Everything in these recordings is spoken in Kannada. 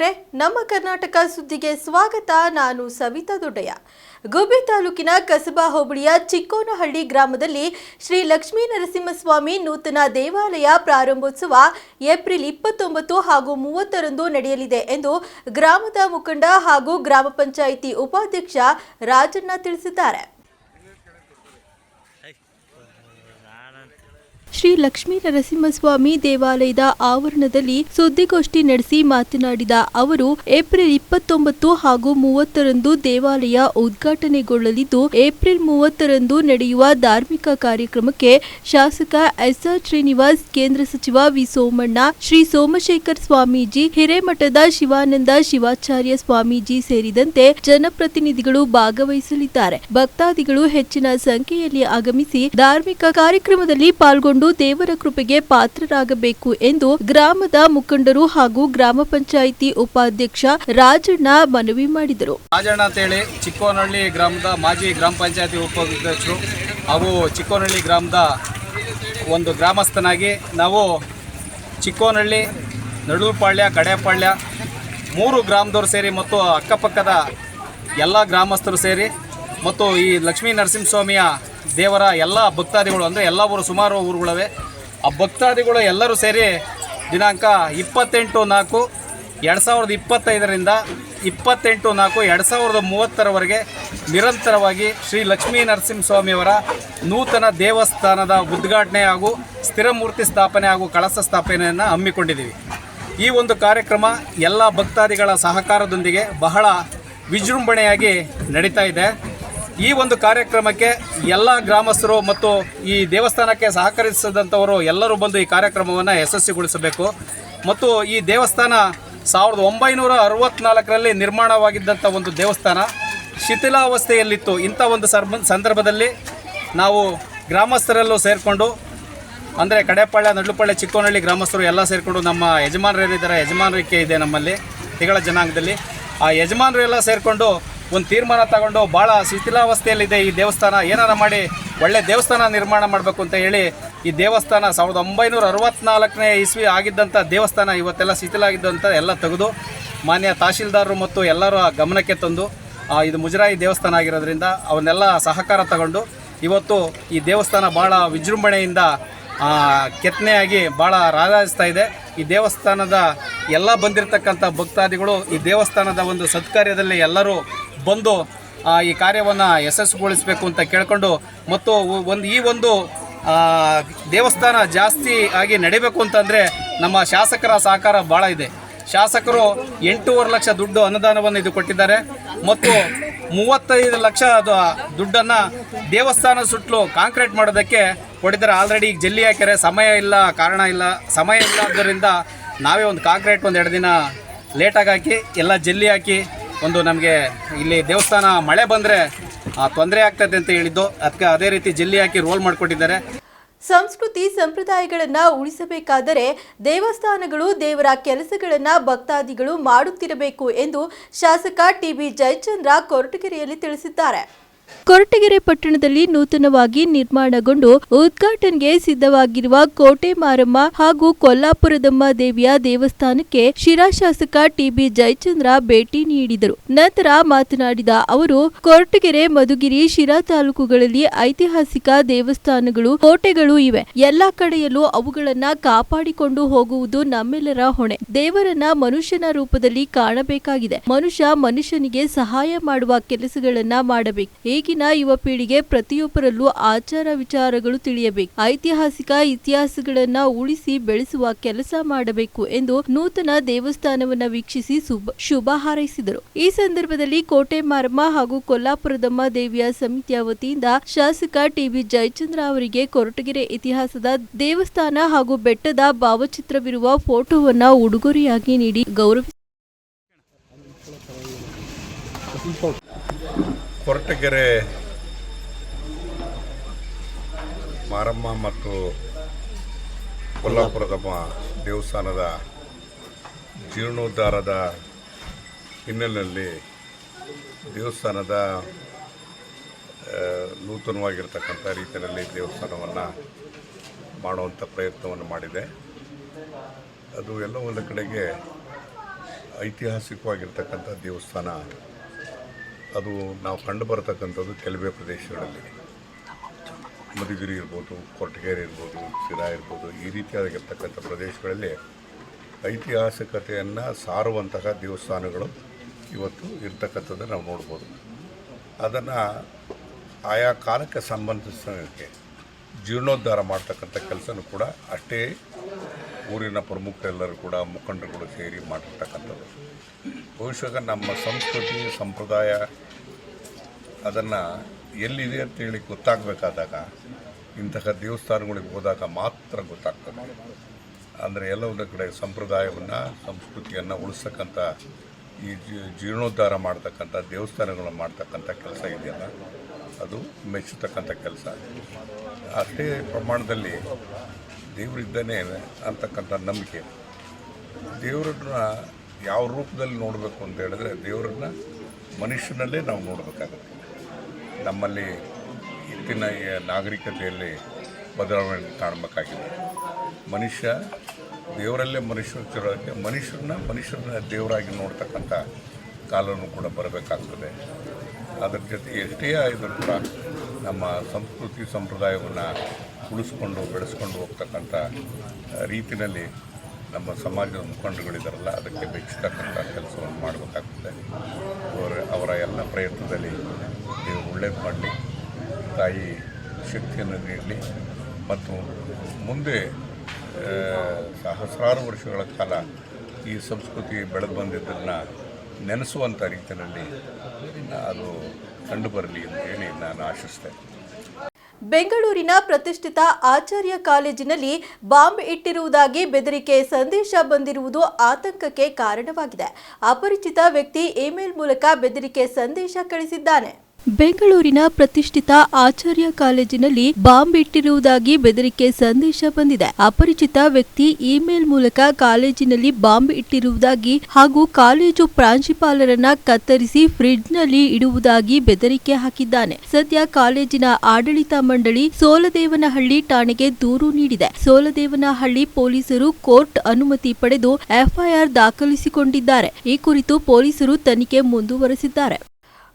ವೀಕ್ಷಕರೇ, ನಮ್ಮ ಕರ್ನಾಟಕ ಸುದ್ದಿಗೆ ಸ್ವಾಗತ. ನಾನು ಸವಿತಾ ದೊಡ್ಡಯ್ಯ. ಗುಬ್ಬಿ ತಾಲೂಕಿನ ಕಸಬಾ ಹೋಬಳಿಯ ಚಿಕ್ಕೋನಹಳ್ಳಿ ಗ್ರಾಮದಲ್ಲಿ ಶ್ರೀ ಲಕ್ಷ್ಮೀ ನರಸಿಂಹಸ್ವಾಮಿ ನೂತನ ದೇವಾಲಯ ಪ್ರಾರಂಭೋತ್ಸವ ಏಪ್ರಿಲ್ ಇಪ್ಪತ್ತೊಂಬತ್ತು ಹಾಗೂ ಮೂವತ್ತರಂದು ನಡೆಯಲಿದೆ ಎಂದು ಗ್ರಾಮದ ಮುಖಂಡ ಹಾಗೂ ಗ್ರಾಮ ಪಂಚಾಯಿತಿ ಉಪಾಧ್ಯಕ್ಷ ರಾಜಣ್ಣ ತಿಳಿಸಿದ್ದಾರೆ. ಶ್ರೀ ಲಕ್ಷ್ಮೀ ನರಸಿಂಹಸ್ವಾಮಿ ದೇವಾಲಯದ ಆವರಣದಲ್ಲಿ ಸುದ್ದಿಗೋಷ್ಠಿ ನಡೆಸಿ ಮಾತನಾಡಿದ ಅವರು, ಏಪ್ರಿಲ್ ಇಪ್ಪತ್ತೊಂಬತ್ತು ಹಾಗೂ ಮೂವತ್ತರಂದು ದೇವಾಲಯ ಉದ್ಘಾಟನೆಗೊಳ್ಳಲಿದ್ದು, ಏಪ್ರಿಲ್ ಮೂವತ್ತರಂದು ನಡೆಯುವ ಧಾರ್ಮಿಕ ಕಾರ್ಯಕ್ರಮಕ್ಕೆ ಶಾಸಕ ಎಸ್ಆರ್ ಶ್ರೀನಿವಾಸ್, ಕೇಂದ್ರ ಸಚಿವ ವಿ ಸೋಮಣ್ಣ, ಶ್ರೀ ಸೋಮಶೇಖರ್ ಸ್ವಾಮೀಜಿ, ಹಿರೇಮಠದ ಶಿವಾನಂದ ಶಿವಾಚಾರ್ಯ ಸ್ವಾಮೀಜಿ ಸೇರಿದಂತೆ ಜನಪ್ರತಿನಿಧಿಗಳು ಭಾಗವಹಿಸಲಿದ್ದಾರೆ. ಭಕ್ತಾದಿಗಳು ಹೆಚ್ಚಿನ ಸಂಖ್ಯೆಯಲ್ಲಿ ಆಗಮಿಸಿ ಧಾರ್ಮಿಕ ಕಾರ್ಯಕ್ರಮದಲ್ಲಿ ಪಾಲ್ಗೊಂಡು ದೇವರ ಕೃಪೆಗೆ ಪಾತ್ರರಾಗಬೇಕು ಎಂದು ಗ್ರಾಮದ ಮುಖಂಡರು ಹಾಗೂ ಗ್ರಾಮ ಪಂಚಾಯಿತಿ ಉಪಾಧ್ಯಕ್ಷ ರಾಜಣ್ಣ ಮನವಿ ಮಾಡಿದರು. ರಾಜಣ್ಣ ಅಂತೇಳಿ ಚಿಕ್ಕೋನಹಳ್ಳಿ ಗ್ರಾಮದ ಮಾಜಿ ಗ್ರಾಮ ಪಂಚಾಯತಿ ಉಪಾಧ್ಯಕ್ಷರು ಹಾಗೂ ಚಿಕ್ಕೋನಹಳ್ಳಿ ಗ್ರಾಮದ ಒಂದು ಗ್ರಾಮಸ್ಥನಾಗಿ ನಾವು ಚಿಕ್ಕೋನಹಳ್ಳಿ ನಡುಪಾಳ್ಯ ಕಡೆಪಾಳ್ಯ ಮೂರು ಗ್ರಾಮದವರು ಸೇರಿ ಮತ್ತು ಅಕ್ಕಪಕ್ಕದ ಎಲ್ಲ ಗ್ರಾಮಸ್ಥರು ಸೇರಿ ಮತ್ತು ಈ ಲಕ್ಷ್ಮೀ ನರಸಿಂಹಸ್ವಾಮಿಯ ದೇವರ ಎಲ್ಲ ಭಕ್ತಾದಿಗಳು ಅಂದರೆ ಎಲ್ಲ ಊರು ಸುಮಾರು ಊರುಗಳವೆ. ಆ ಭಕ್ತಾದಿಗಳು ಎಲ್ಲರೂ ಸೇರಿ ದಿನಾಂಕ ಇಪ್ಪತ್ತೆಂಟು ನಾಲ್ಕು ಎರಡು ಸಾವಿರದ ಇಪ್ಪತ್ತೈದರಿಂದ ಇಪ್ಪತ್ತೆಂಟು ನಾಲ್ಕು ಎರಡು ಸಾವಿರದ ಮೂವತ್ತರವರೆಗೆ ನಿರಂತರವಾಗಿ ಶ್ರೀ ಲಕ್ಷ್ಮೀ ನರಸಿಂಹಸ್ವಾಮಿಯವರ ನೂತನ ದೇವಸ್ಥಾನದ ಉದ್ಘಾಟನೆ ಹಾಗೂ ಸ್ಥಿರಮೂರ್ತಿ ಸ್ಥಾಪನೆ ಹಾಗೂ ಕಳಸ ಸ್ಥಾಪನೆಯನ್ನು ಹಮ್ಮಿಕೊಂಡಿದ್ದೀವಿ. ಈ ಒಂದು ಕಾರ್ಯಕ್ರಮ ಎಲ್ಲ ಭಕ್ತಾದಿಗಳ ಸಹಕಾರದೊಂದಿಗೆ ಬಹಳ ವಿಜೃಂಭಣೆಯಾಗಿ ನಡೀತಾ ಇದೆ. ಈ ಒಂದು ಕಾರ್ಯಕ್ರಮಕ್ಕೆ ಎಲ್ಲ ಗ್ರಾಮಸ್ಥರು ಮತ್ತು ಈ ದೇವಸ್ಥಾನಕ್ಕೆ ಸಹಕರಿಸಿದಂಥವರು ಎಲ್ಲರೂ ಬಂದು ಈ ಕಾರ್ಯಕ್ರಮವನ್ನು ಯಶಸ್ವಿಗೊಳಿಸಬೇಕು. ಮತ್ತು ಈ ದೇವಸ್ಥಾನ ಸಾವಿರದ ಒಂಬೈನೂರ ಅರವತ್ನಾಲ್ಕರಲ್ಲಿ ನಿರ್ಮಾಣವಾಗಿದ್ದಂಥ ಒಂದು ದೇವಸ್ಥಾನ ಶಿಥಿಲಾವಸ್ಥೆಯಲ್ಲಿತ್ತು. ಇಂಥ ಒಂದು ಸರ್ಬ, ಸಂದರ್ಭದಲ್ಲಿ ನಾವು ಗ್ರಾಮಸ್ಥರೆಲ್ಲೂ ಸೇರಿಕೊಂಡು, ಅಂದರೆ ಕಡೆಪಾಳ್ಯ ನಡ್ಲುಪಾಳ್ಯ ಚಿಕ್ಕೋನಹಳ್ಳಿ ಗ್ರಾಮಸ್ಥರು ಎಲ್ಲ ಸೇರಿಕೊಂಡು ನಮ್ಮ ಯಜಮಾನರೇನಿದ್ದಾರೆ ಯಜಮಾನರಿಕೆ ಇದೆ ನಮ್ಮಲ್ಲಿ, ತಿಗಳ ಜನಾಂಗದಲ್ಲಿ. ಆ ಯಜಮಾನರು ಎಲ್ಲ ಸೇರಿಕೊಂಡು ಒಂದು ತೀರ್ಮಾನ ತಗೊಂಡು ಭಾಳ ಶಿಥಿಲಾವಸ್ಥೆಯಲ್ಲಿದೆ ಈ ದೇವಸ್ಥಾನ. ಏನಾರ ಮಾಡಿ ಒಳ್ಳೆ ದೇವಸ್ಥಾನ ನಿರ್ಮಾಣ ಮಾಡಬೇಕು ಅಂತ ಹೇಳಿ ಈ ದೇವಸ್ಥಾನ ಸಾವಿರದ ಒಂಬೈನೂರ ಅರವತ್ನಾಲ್ಕನೇ ಇಸ್ವಿ ಆಗಿದ್ದಂಥ ದೇವಸ್ಥಾನ ಇವತ್ತೆಲ್ಲ ಶಿಥಿಲಾಗಿದ್ದಂಥ ಎಲ್ಲ ತೆಗೆದು ಮಾನ್ಯ ತಹಶೀಲ್ದಾರರು ಮತ್ತು ಎಲ್ಲರ ಗಮನಕ್ಕೆ ತಂದು ಇದು ಮುಜರಾಯಿ ದೇವಸ್ಥಾನ ಆಗಿರೋದ್ರಿಂದ ಅವನ್ನೆಲ್ಲ ಸಹಕಾರ ತಗೊಂಡು ಇವತ್ತು ಈ ದೇವಸ್ಥಾನ ಭಾಳ ವಿಜೃಂಭಣೆಯಿಂದ ಕೆತ್ತನೆಯಾಗಿ ಭಾಳ ರಾರಾಜಿಸ್ತಾ ಇದೆ. ಈ ದೇವಸ್ಥಾನದ ಎಲ್ಲ ಬಂದಿರತಕ್ಕಂಥ ಭಕ್ತಾದಿಗಳು ಈ ದೇವಸ್ಥಾನದ ಒಂದು ಸತ್ಕಾರ್ಯದಲ್ಲಿ ಎಲ್ಲರೂ ಬಂದು ಈ ಕಾರ್ಯವನ್ನು ಯಶಸ್ವಿಗೊಳಿಸಬೇಕು ಅಂತ ಕೇಳಿಕೊಂಡು ಮತ್ತು ಒಂದು, ಈ ಒಂದು ದೇವಸ್ಥಾನ ಜಾಸ್ತಿ ಆಗಿ ನಡಿಬೇಕು ಅಂತಂದರೆ ನಮ್ಮ ಶಾಸಕರ ಸಹಕಾರ ಭಾಳ ಇದೆ. ಶಾಸಕರು ಎಂಟೂವರೆ ಲಕ್ಷ ದುಡ್ಡು ಅನುದಾನವನ್ನು ಇದು ಕೊಟ್ಟಿದ್ದಾರೆ ಮತ್ತು ಮೂವತ್ತೈದು ಲಕ್ಷ ದುಡ್ಡನ್ನು ದೇವಸ್ಥಾನ ಸುತ್ತಲೂ ಕಾಂಕ್ರೀಟ್ ಮಾಡೋದಕ್ಕೆ ಕೊಟ್ಟಿದ್ದಾರೆ. ಆಲ್ರೆಡಿ ಈಗ ಜಲ್ಲಿ ಹಾಕ್ಯಾರೆ ಸಮಯ ಇಲ್ಲ, ಕಾರಣ ಇಲ್ಲ. ಸಮಯ ಇಲ್ಲ ಆದ್ದರಿಂದ ನಾವೇ ಒಂದು ಕಾಂಕ್ರೀಟ್ ಒಂದು ಎರಡು ದಿನ ಲೇಟಾಗಿ ಹಾಕಿ, ಎಲ್ಲ ಜಲ್ಲಿ ಹಾಕಿ ಒಂದು ನಮಗೆ ಇಲ್ಲಿ ದೇವಸ್ಥಾನ ಮಳೆ ಬಂದರೆ ತೊಂದರೆ ಆಗ್ತದೆ ಅಂತ ಹೇಳಿದ್ದು. ಅದಕ್ಕೆ ಅದೇ ರೀತಿ ಜಲ್ಲಿ ಹಾಕಿ ರೋಲ್ ಮಾಡಿಕೊಟ್ಟಿದ್ದಾರೆ. ಸಂಸ್ಕೃತಿ ಸಂಪ್ರದಾಯಗಳನ್ನು ಉಳಿಸಬೇಕಾದರೆ ದೇವಸ್ಥಾನಗಳು ದೇವರ ಕೆಲಸಗಳನ್ನು ಭಕ್ತಾದಿಗಳು ಮಾಡುತ್ತಿರಬೇಕು ಎಂದು ಶಾಸಕ ಟಿಬಿ ಜಯಚಂದ್ರ ಕೊರಟಗೆರೆಯಲ್ಲಿ ತಿಳಿಸಿದ್ದಾರೆ. ಕೊರಟಗೆರೆ ಪಟ್ಟಣದಲ್ಲಿ ನೂತನವಾಗಿ ನಿರ್ಮಾಣಗೊಂಡು ಉದ್ಘಾಟನೆಗೆ ಸಿದ್ಧವಾಗಿರುವ ಕೋಟೆ ಮಾರಮ್ಮ ಹಾಗೂ ಕೊಲ್ಲಾಪುರದಮ್ಮ ದೇವಿಯ ದೇವಸ್ಥಾನಕ್ಕೆ ಶಿರಾ ಶಾಸಕ ಟಿಬಿ ಜಯಚಂದ್ರ ಭೇಟಿ ನೀಡಿದರು. ನಂತರ ಮಾತನಾಡಿದ ಅವರು, ಕೊರಟಗೆರೆ, ಮಧುಗಿರಿ, ಶಿರಾ ತಾಲೂಕುಗಳಲ್ಲಿ ಐತಿಹಾಸಿಕ ದೇವಸ್ಥಾನಗಳು, ಕೋಟೆಗಳು ಇವೆ. ಎಲ್ಲಾ ಕಡೆಯಲ್ಲೂ ಅವುಗಳನ್ನ ಕಾಪಾಡಿಕೊಂಡು ಹೋಗುವುದು ನಮ್ಮೆಲ್ಲರ ಹೊಣೆ. ದೇವರನ್ನ ಮನುಷ್ಯನ ರೂಪದಲ್ಲಿ ಕಾಣಬೇಕಾಗಿದೆ. ಮನುಷ್ಯ ಮನುಷ್ಯನಿಗೆ ಸಹಾಯ ಮಾಡುವ ಕೆಲಸಗಳನ್ನ ಮಾಡಬೇಕು. ಈಗಿನ ಯುವ ಪೀಳಿಗೆ ಪ್ರತಿಯೊಬ್ಬರಲ್ಲೂ ಆಚಾರ ವಿಚಾರಗಳು ತಿಳಿಯಬೇಕು. ಐತಿಹಾಸಿಕ ಇತಿಹಾಸಗಳನ್ನ ಉಳಿಸಿ ಬೆಳೆಸುವ ಕೆಲಸ ಮಾಡಬೇಕು ಎಂದು ನೂತನ ದೇವಸ್ಥಾನವನ್ನ ವೀಕ್ಷಿಸಿ ಶುಭ ಹಾರೈಸಿದರು. ಈ ಸಂದರ್ಭದಲ್ಲಿ ಕೋಟೆ ಮಾರಮ್ಮ ಹಾಗೂ ಕೊಲ್ಲಾಪುರದಮ್ಮ ದೇವಿಯ ಸಮಿತಿಯ ವತಿಯಿಂದ ಶಾಸಕ ಟಿವಿ ಜಯಚಂದ್ರ ಅವರಿಗೆ ಕೊರಟಗೆರೆ ಇತಿಹಾಸದ ದೇವಸ್ಥಾನ ಹಾಗೂ ಬೆಟ್ಟದ ಭಾವಚಿತ್ರವಿರುವ ಫೋಟೋವನ್ನ ಉಡುಗೊರೆಯಾಗಿ ನೀಡಿ ಗೌರವಿಸಿದರು ಕೊರಟಗೆರೆ, ಮಾರಮ್ಮ ಮತ್ತು ಕೊಲ್ಲಾಪುರದಮ್ಮ ದೇವಸ್ಥಾನದ ಜೀರ್ಣೋದ್ಧಾರದ ಹಿನ್ನೆಲೆಯಲ್ಲಿ ದೇವಸ್ಥಾನದ ನೂತನವಾಗಿರ್ತಕ್ಕಂಥ ರೀತಿಯಲ್ಲಿ ದೇವಸ್ಥಾನವನ್ನು ಮಾಡುವಂಥ ಪ್ರಯತ್ನವನ್ನು ಮಾಡಿದೆ. ಅದು ಎಲ್ಲ ಒಂದು ಕಡೆಗೆ ಐತಿಹಾಸಿಕವಾಗಿರ್ತಕ್ಕಂಥ ದೇವಸ್ಥಾನ. ಅದು ನಾವು ಕಂಡು ಬರತಕ್ಕಂಥದ್ದು ಕೆಲವೇ ಪ್ರದೇಶಗಳಲ್ಲಿ. ಮಧುಗಿರಿ ಇರ್ಬೋದು, ಕೊರಟಗೆರೆ ಇರ್ಬೋದು ಸಿರಾ ಇರ್ಬೋದು, ಈ ರೀತಿಯಾಗಿರ್ತಕ್ಕಂಥ ಪ್ರದೇಶಗಳಲ್ಲಿ ಐತಿಹಾಸಿಕತೆಯನ್ನು ಸಾರುವಂತಹ ದೇವಸ್ಥಾನಗಳು ಇವತ್ತು ಇರ್ತಕ್ಕಂಥದ್ದನ್ನು ನಾವು ನೋಡ್ಬೋದು. ಅದನ್ನು ಆಯಾ ಕಾಲಕ್ಕೆ ಸಂಬಂಧಿಸಿದಕ್ಕೆ ಜೀರ್ಣೋದ್ಧಾರ ಮಾಡ್ತಕ್ಕಂಥ ಕೆಲಸನೂ ಕೂಡ ಅಷ್ಟೇ ಊರಿನ ಪ್ರಮುಖರೆಲ್ಲರೂ ಕೂಡ ಮುಖಂಡರುಗಳು ಸೇರಿ ಮಾಡಿರ್ತಕ್ಕಂಥದ್ದು. ಬಹುಶಃ ನಮ್ಮ ಸಂಸ್ಕೃತಿ, ಸಂಪ್ರದಾಯ ಅದನ್ನು ಎಲ್ಲಿದೆ ಅಂತೇಳಿ ಗೊತ್ತಾಗಬೇಕಾದಾಗ ಇಂತಹ ದೇವಸ್ಥಾನಗಳಿಗೆ ಹೋದಾಗ ಮಾತ್ರ ಗೊತ್ತಾಗ್ತದೆ. ಅಂದರೆ ಎಲ್ಲ ಒಂದು ಕಡೆ ಸಂಪ್ರದಾಯವನ್ನು, ಸಂಸ್ಕೃತಿಯನ್ನು ಉಳಿಸ್ತಕ್ಕಂಥ ಈ ಜೀರ್ಣೋದ್ಧಾರ ಮಾಡ್ತಕ್ಕಂಥ ದೇವಸ್ಥಾನಗಳನ್ನು ಮಾಡ್ತಕ್ಕಂಥ ಕೆಲಸ ಇದೆಯಲ್ಲ, ಅದು ಮೆಚ್ಚತಕ್ಕಂಥ ಕೆಲಸ. ಅಷ್ಟೇ ಪ್ರಮಾಣದಲ್ಲಿ ದೇವರಿದ್ದಾನೆ ಅಂತಕ್ಕಂಥ ನಂಬಿಕೆ. ದೇವರನ್ನ ಯಾವ ರೂಪದಲ್ಲಿ ನೋಡಬೇಕು ಅಂತ ಹೇಳಿದ್ರೆ ದೇವರನ್ನ ಮನುಷ್ಯನಲ್ಲೇ ನಾವು ನೋಡಬೇಕಾಗುತ್ತೆ. ನಮ್ಮಲ್ಲಿ ಇತ್ತಿನ ನಾಗರಿಕತೆಯಲ್ಲಿ ಬದಲಾವಣೆ ಕಾಣಬೇಕಾಗಿದೆ. ಮನುಷ್ಯ ದೇವರಲ್ಲೇ ಮನುಷ್ಯರಿಗೆ ಮನುಷ್ಯರನ್ನ ಮನುಷ್ಯರನ್ನ ದೇವರಾಗಿ ನೋಡ್ತಕ್ಕಂಥ ಕಾಲನೂ ಕೂಡ ಬರಬೇಕಾಗ್ತದೆ. ಅದರ ಜೊತೆ ಎಷ್ಟೇ ಆದರೂ ಕೂಡ ನಮ್ಮ ಸಂಸ್ಕೃತಿ ಸಂಪ್ರದಾಯವನ್ನು ಉಳಿಸ್ಕೊಂಡು ಬೆಳೆಸ್ಕೊಂಡು ಹೋಗ್ತಕ್ಕಂಥ ರೀತಿಯಲ್ಲಿ ನಮ್ಮ ಸಮಾಜದ ಮುಖಂಡಗಳಿದ್ದಾರಲ್ಲ ಅದಕ್ಕೆ ಬೆಚ್ಚತಕ್ಕಂಥ ಕೆಲಸವನ್ನು ಮಾಡಬೇಕಾಗ್ತದೆ. ಅವರ ಅವರ ಎಲ್ಲ ಪ್ರಯತ್ನದಲ್ಲಿ ನೀವು ಒಳ್ಳೇದು ಮಾಡಲಿ. ತಾಯಿ ಶಕ್ತಿಯನ್ನು ನೀಡಲಿ. ಮತ್ತು ಮುಂದೆ ಸಹಸ್ರಾರು ವರ್ಷಗಳ ಕಾಲ ಈ ಸಂಸ್ಕೃತಿ ಬೆಳೆದು ಬಂದಿದ್ದನ್ನು ನೆನೆಸುವಂಥ ರೀತಿಯಲ್ಲಿ ಅದು ಕಂಡುಬರಲಿ ಅಂತ ಹೇಳಿ ನಾನು ಆಶಿಸ್ತೇನೆ. ಬೆಂಗಳೂರಿನ ಪ್ರತಿಷ್ಠಿತ ಆಚಾರ್ಯ ಕಾಲೇಜಿನಲ್ಲಿ ಬಾಂಬ್ ಇಟ್ಟಿರುವುದಾಗಿ ಬೆದರಿಕೆ ಸಂದೇಶ ಬಂದಿರುವುದು ಆತಂಕಕ್ಕೆ ಕಾರಣವಾಗಿದೆ. ಅಪರಿಚಿತ ವ್ಯಕ್ತಿ ಇಮೇಲ್ ಮೂಲಕ ಬೆದರಿಕೆ ಸಂದೇಶ ಕಳಿಸಿದ್ದಾನೆ. ಬೆಂಗಳೂರಿನ ಪ್ರತಿಷ್ಠಿತ ಆಚಾರ್ಯ ಕಾಲೇಜಿನಲ್ಲಿ ಬಾಂಬ್ ಇಟ್ಟಿರುವುದಾಗಿ ಬೆದರಿಕೆ ಸಂದೇಶ ಬಂದಿದೆ. ಅಪರಿಚಿತ ವ್ಯಕ್ತಿ ಇಮೇಲ್ ಮೂಲಕ ಕಾಲೇಜಿನಲ್ಲಿ ಬಾಂಬ್ ಇಟ್ಟಿರುವುದಾಗಿ ಹಾಗೂ ಕಾಲೇಜು ಪ್ರಾಂಶುಪಾಲರನ್ನ ಕತ್ತರಿಸಿ ಫ್ರಿಡ್ಜ್ನಲ್ಲಿ ಇಡುವುದಾಗಿ ಬೆದರಿಕೆ ಹಾಕಿದ್ದಾನೆ. ಸದ್ಯ ಕಾಲೇಜಿನ ಆಡಳಿತ ಮಂಡಳಿ ಸೋಲದೇವನಹಳ್ಳಿ ಠಾಣೆಗೆ ದೂರು ನೀಡಿದೆ. ಸೋಲದೇವನಹಳ್ಳಿ ಪೊಲೀಸರು ಕೋರ್ಟ್ ಅನುಮತಿ ಪಡೆದು ಎಫ್ಐಆರ್ ದಾಖಲಿಸಿಕೊಂಡಿದ್ದಾರೆ. ಈ ಕುರಿತು ಪೊಲೀಸರು ತನಿಖೆ ಮುಂದುವರೆಸಿದ್ದಾರೆ.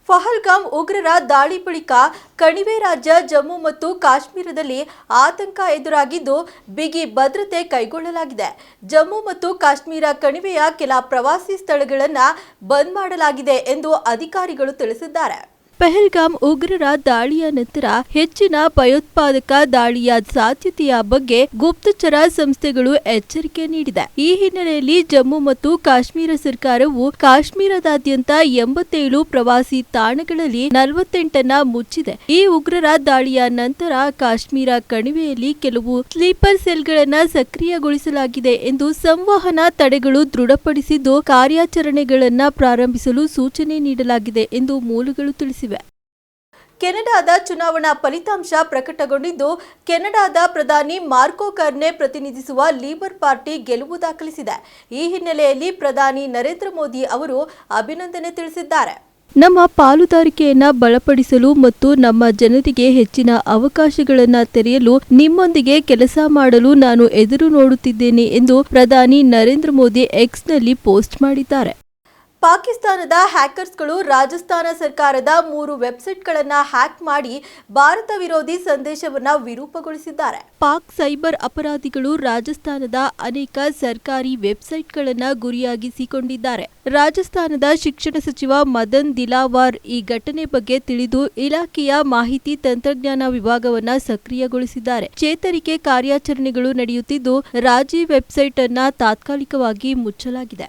ಫಹಲ್ಗಾಮ್ ಉಗ್ರರ ದಾಳಿ ಬಳಿಕ ಕಣಿವೆ ರಾಜ್ಯ ಜಮ್ಮು ಮತ್ತು ಕಾಶ್ಮೀರದಲ್ಲಿ ಆತಂಕ ಎದುರಾಗಿದ್ದು ಬಿಗಿ ಭದ್ರತೆ ಕೈಗೊಳ್ಳಲಾಗಿದೆ. ಜಮ್ಮು ಮತ್ತು ಕಾಶ್ಮೀರ ಕಣಿವೆಯ ಕೆಲ ಪ್ರವಾಸಿ ಸ್ಥಳಗಳನ್ನು ಬಂದ್ ಮಾಡಲಾಗಿದೆ ಎಂದು ಅಧಿಕಾರಿಗಳು ತಿಳಿಸಿದ್ದಾರೆ. ಪೆಹಲ್ಗಾಮ್ ಉಗ್ರರ ದಾಳಿಯ ನಂತರ ಹೆಚ್ಚಿನ ಭಯೋತ್ಪಾದಕ ದಾಳಿಯ ಸಾಧ್ಯತೆಯ ಬಗ್ಗೆ ಗುಪ್ತಚರ ಸಂಸ್ಥೆಗಳು ಎಚ್ಚರಿಕೆ ನೀಡಿದೆ. ಈ ಹಿನ್ನೆಲೆಯಲ್ಲಿ ಜಮ್ಮು ಮತ್ತು ಕಾಶ್ಮೀರ ಸರ್ಕಾರವು ಕಾಶ್ಮೀರದಾದ್ಯಂತ ಎಂಬತ್ತೇಳು ಪ್ರವಾಸಿ ತಾಣಗಳಲ್ಲಿ ನಲವತ್ತೆಂಟನ್ನ ಮುಚ್ಚಿದೆ. ಈ ಉಗ್ರರ ದಾಳಿಯ ನಂತರ ಕಾಶ್ಮೀರ ಕಣಿವೆಯಲ್ಲಿ ಕೆಲವು ಸ್ಲೀಪರ್ ಸೆಲ್ಗಳನ್ನ ಸಕ್ರಿಯಗೊಳಿಸಲಾಗಿದೆ ಎಂದು ಸಂವಹನ ತಡೆಗಳು ದೃಢಪಡಿಸಿದ್ದು, ಕಾರ್ಯಾಚರಣೆಗಳನ್ನ ಪ್ರಾರಂಭಿಸಲು ಸೂಚನೆ ನೀಡಲಾಗಿದೆ ಎಂದು ಮೂಲಗಳು ತಿಳಿಸಿವೆ. ಕೆನಡಾದ ಚುನಾವಣಾ ಫಲಿತಾಂಶ ಪ್ರಕಟಗೊಂಡಿದ್ದು, ಕೆನಡಾದ ಪ್ರಧಾನಿ ಮಾರ್ಕೋ ಕರ್ನೆ ಪ್ರತಿನಿಧಿಸುವ ಲೀಬರ್ ಪಾರ್ಟಿ ಗೆಲುವು ದಾಖಲಿಸಿದೆ. ಈ ಹಿನ್ನೆಲೆಯಲ್ಲಿ ಪ್ರಧಾನಿ ನರೇಂದ್ರ ಮೋದಿ ಅವರು ಅಭಿನಂದನೆ ತಿಳಿಸಿದ್ದಾರೆ. ನಮ್ಮ ಪಾಲುದಾರಿಕೆಯನ್ನು ಬಲಪಡಿಸಲು ಮತ್ತು ನಮ್ಮ ಜನರಿಗೆ ಹೆಚ್ಚಿನ ಅವಕಾಶಗಳನ್ನು ತೆರೆಯಲು ನಿಮ್ಮೊಂದಿಗೆ ಕೆಲಸ ಮಾಡಲು ನಾನು ಎದುರು ನೋಡುತ್ತಿದ್ದೇನೆ ಎಂದು ಪ್ರಧಾನಿ ನರೇಂದ್ರ ಮೋದಿ ಎಕ್ಸ್ನಲ್ಲಿ ಪೋಸ್ಟ್ ಮಾಡಿದ್ದಾರೆ. ಪಾಕಿಸ್ತಾನದ ಹ್ಯಾಕರ್ಸ್ಗಳು ರಾಜಸ್ಥಾನ ಸರ್ಕಾರದ ಮೂರು ವೆಬ್ಸೈಟ್ಗಳನ್ನು ಹ್ಯಾಕ್ ಮಾಡಿ ಭಾರತ ವಿರೋಧಿ ಸಂದೇಶವನ್ನು ವಿರೂಪಗೊಳಿಸಿದ್ದಾರೆ. ಪಾಕ್ ಸೈಬರ್ ಅಪರಾಧಿಗಳು ರಾಜಸ್ಥಾನದ ಅನೇಕ ಸರ್ಕಾರಿ ವೆಬ್ಸೈಟ್ಗಳನ್ನು ಗುರಿಯಾಗಿಸಿಕೊಂಡಿದ್ದಾರೆ. ರಾಜಸ್ಥಾನದ ಶಿಕ್ಷಣ ಸಚಿವ ಮದನ್ ದಿಲಾವಾರ್ ಈ ಘಟನೆ ಬಗ್ಗೆ ತಿಳಿದು ಇಲಾಖೆಯ ಮಾಹಿತಿ ತಂತ್ರಜ್ಞಾನ ವಿಭಾಗವನ್ನ ಸಕ್ರಿಯಗೊಳಿಸಿದ್ದಾರೆ. ಚೇತರಿಕೆ ಕಾರ್ಯಾಚರಣೆಗಳು ನಡೆಯುತ್ತಿದ್ದು, ರಾಜಿ ವೆಬ್ಸೈಟ್ ಅನ್ನ ತಾತ್ಕಾಲಿಕವಾಗಿ ಮುಚ್ಚಲಾಗಿದೆ.